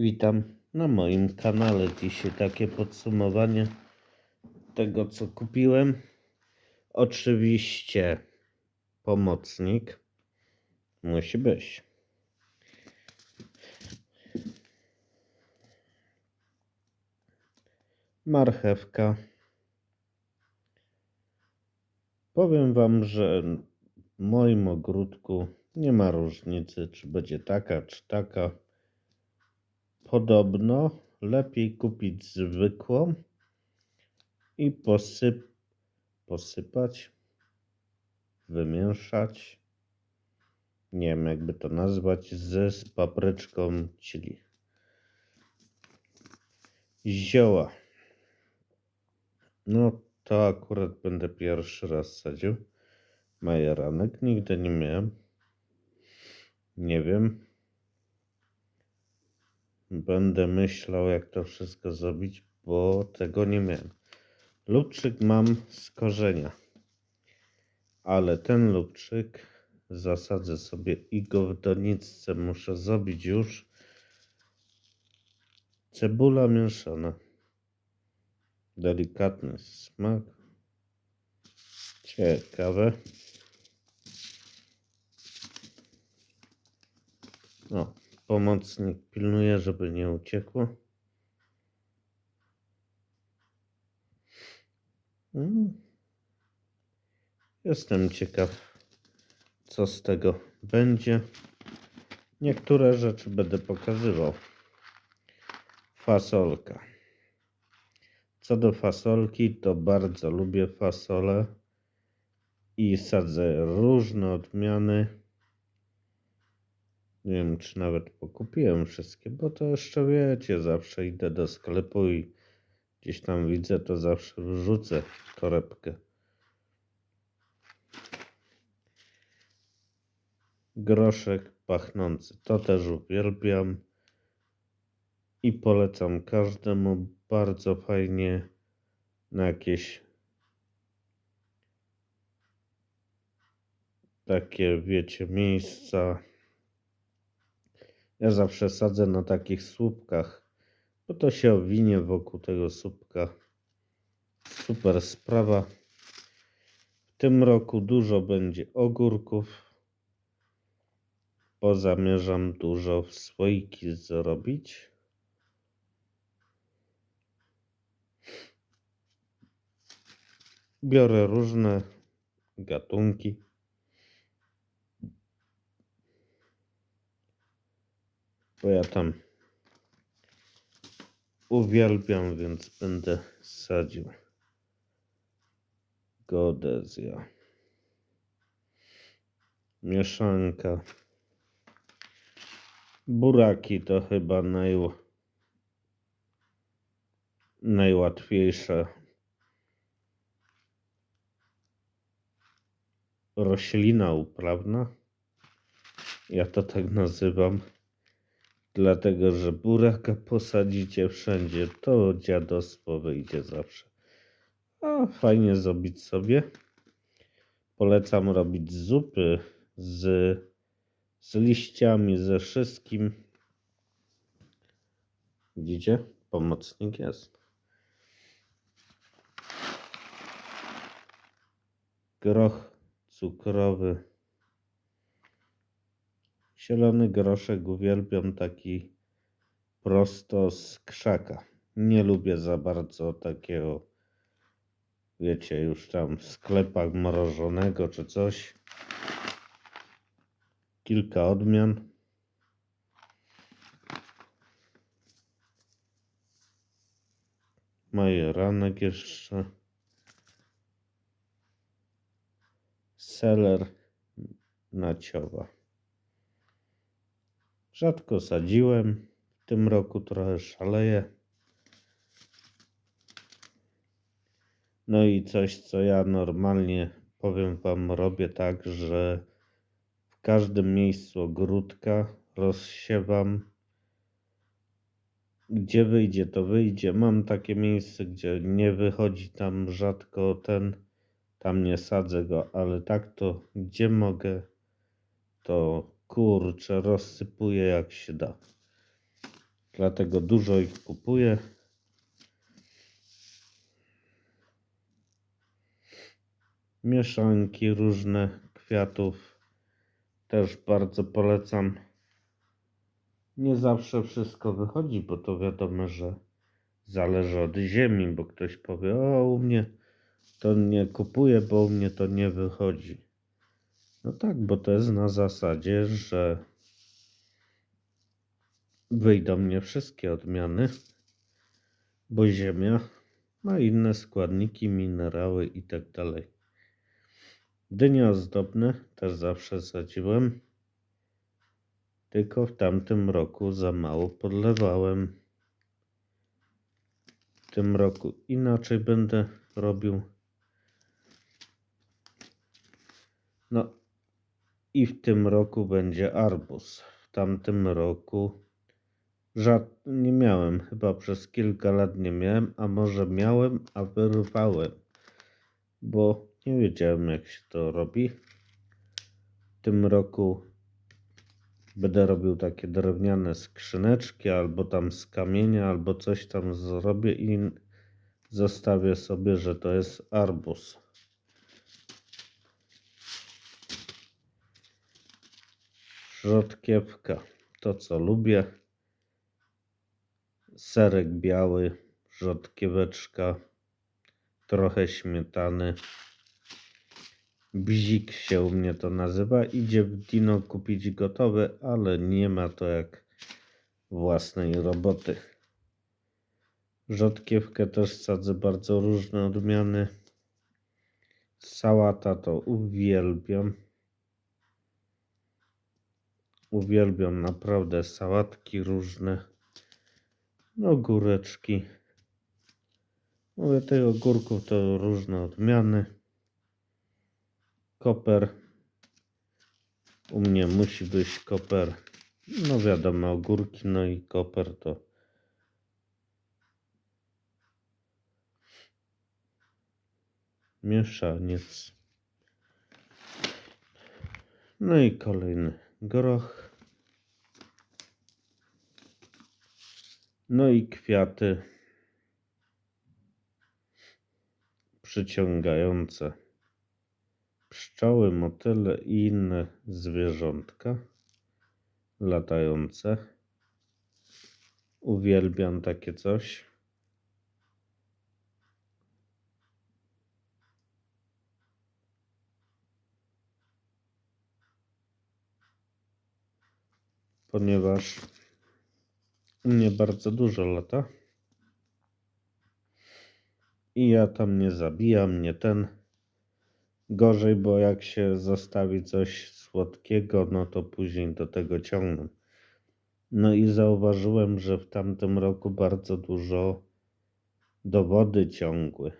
Witam na moim kanale. Dzisiaj takie podsumowanie tego, co kupiłem. Oczywiście pomocnik musi być. Marchewka. Powiem Wam, że w moim ogródku nie ma różnicy, czy będzie taka, czy taka. Podobno lepiej kupić zwykłą i posyp, posypać, wymieszać. Nie wiem, jakby to nazwać, ze z papryczką chili. Zioła. No to akurat będę pierwszy raz sadził. Majeranek nigdy nie miałem. Nie wiem. Będę myślał, jak to wszystko zrobić, bo tego nie miałem. Lubczyk mam z korzenia, ale ten lubczyk zasadzę sobie i go w doniczce muszę zrobić już. Cebula mieszana. Delikatny smak. Ciekawe. O, pomocnik pilnuje, żeby nie uciekło. Mm. Jestem ciekaw, co z tego będzie. Niektóre rzeczy będę pokazywał. Fasolka. Co do fasolki, to bardzo lubię fasolę i sadzę różne odmiany. Nie wiem, czy nawet pokupiłem wszystkie, bo to jeszcze wiecie, zawsze idę do sklepu i gdzieś tam widzę, to zawsze wrzucę torebkę. Groszek pachnący, to też uwielbiam i polecam każdemu. Bardzo fajnie na jakieś takie, wiecie, miejsca. Ja zawsze sadzę na takich słupkach, bo to się owinie wokół tego słupka. Super sprawa. W tym roku dużo będzie ogórków, bo zamierzam dużo w słoiki zrobić. Biorę różne gatunki. Bo ja tam uwielbiam, więc będę sadził. Godezja. Mieszanka. Buraki to chyba naj... najłatwiejsze roślina uprawna. Ja to tak nazywam. Dlatego, że buraka posadzicie wszędzie, to dziadostwo wyjdzie zawsze. A fajnie zrobić sobie. Polecam robić zupy z, z liściami, ze wszystkim. Widzicie? Pomocnik jest. Groch cukrowy. Zielony groszek uwielbiam taki prosto z krzaka. Nie lubię za bardzo takiego, wiecie, już tam w sklepach mrożonego czy coś. Kilka odmian. Majeranek jeszcze. Seler naciowa. Rzadko sadziłem. W tym roku trochę szaleję. No i coś, co ja normalnie powiem Wam, robię tak, że w każdym miejscu ogródka rozsiewam. Gdzie wyjdzie, to wyjdzie. Mam takie miejsce, gdzie nie wychodzi tam rzadko ten, tam nie sadzę go, ale tak to gdzie mogę, to kurczę, rozsypuję jak się da. Dlatego dużo ich kupuję. Mieszanki różne kwiatów też bardzo polecam. Nie zawsze wszystko wychodzi, bo to wiadomo, że zależy od ziemi, bo ktoś powie, o u mnie to nie kupuję, bo u mnie to nie wychodzi. No tak, bo to jest na zasadzie, że wyjdą mnie wszystkie odmiany, bo ziemia ma inne składniki, minerały i tak. Dynie ozdobne też zawsze sadziłem, tylko w tamtym roku za mało podlewałem. W tym roku inaczej będę robił. No i w tym roku będzie arbuz. W tamtym roku żad nie miałem, chyba przez kilka lat nie miałem, a może miałem, a wyrwałem, bo nie wiedziałem jak się to robi. W tym roku będę robił takie drewniane skrzyneczki, albo tam z kamienia, albo coś tam zrobię i zostawię sobie, że to jest arbuz. Rzodkiewka, to co lubię. Serek biały, rzodkieweczka, trochę śmietany. Bzik się u mnie to nazywa. Idzie w Dino kupić gotowe, ale nie ma to jak własnej roboty. Rzodkiewkę też sadzę bardzo różne odmiany. Sałata to uwielbiam. Uwielbiam naprawdę sałatki różne. Ogóreczki. Mówię, tych ogórków to różne odmiany. Koper. U mnie musi być koper. No wiadomo, ogórki, no i koper to. Mieszaniec. No i kolejny groch. No i kwiaty przyciągające pszczoły, motyle i inne zwierzątka latające. Uwielbiam takie coś. Ponieważ u mnie bardzo dużo lata. I ja tam nie zabijam, nie ten. Gorzej, bo jak się zostawi coś słodkiego, no to później do tego ciągną. No i zauważyłem, że w tamtym roku bardzo dużo dowody ciągły.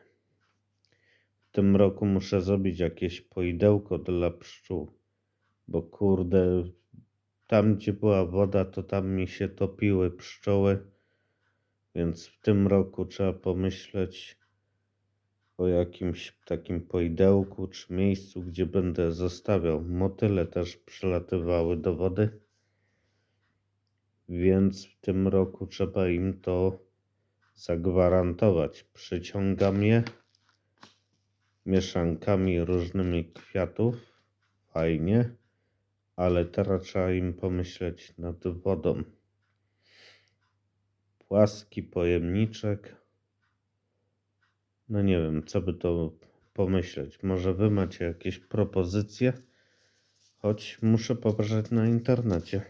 W tym roku muszę zrobić jakieś poidełko dla pszczół, bo kurde, tam gdzie była woda, to tam mi się topiły pszczoły, więc w tym roku trzeba pomyśleć o jakimś takim poidełku czy miejscu, gdzie będę zostawiał. Motyle też przylatywały do wody, więc w tym roku trzeba im to zagwarantować. Przyciągam je mieszankami różnymi kwiatów, fajnie, ale teraz trzeba im pomyśleć nad wodą. Płaski pojemniczek no nie wiem, co by to pomyśleć. Może wy macie jakieś propozycje? Choć muszę popatrzeć na internecie.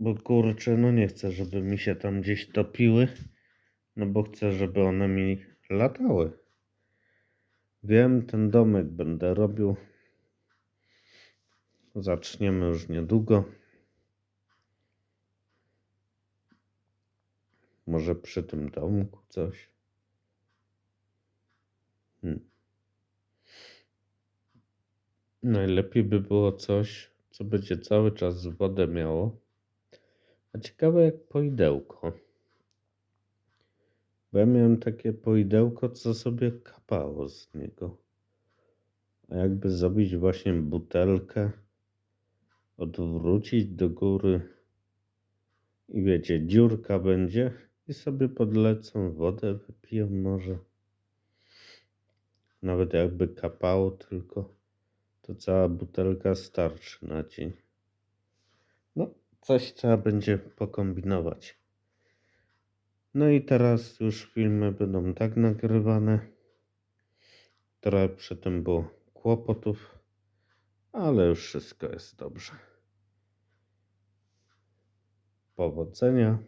Bo kurczę, no nie chcę, żeby mi się tam gdzieś topiły. No bo chcę, żeby one mi latały. Wiem, ten domek będę robił. Zaczniemy już niedługo. Może przy tym domku coś. Hmm. Najlepiej by było coś, co będzie cały czas wodę miało. A ciekawe jak poidełko. Bo ja miałem takie poidełko, co sobie kapało z niego. A jakby zrobić właśnie butelkę, odwrócić do góry, I wiecie, dziurka będzie i sobie podlecą, wodę wypiją może. Nawet jakby kapało tylko, to cała butelka starczy na dzień. No, coś trzeba będzie pokombinować. No i teraz już filmy będą tak nagrywane. Trochę przy tym było kłopotów, ale już wszystko jest dobrze. Powodzenia.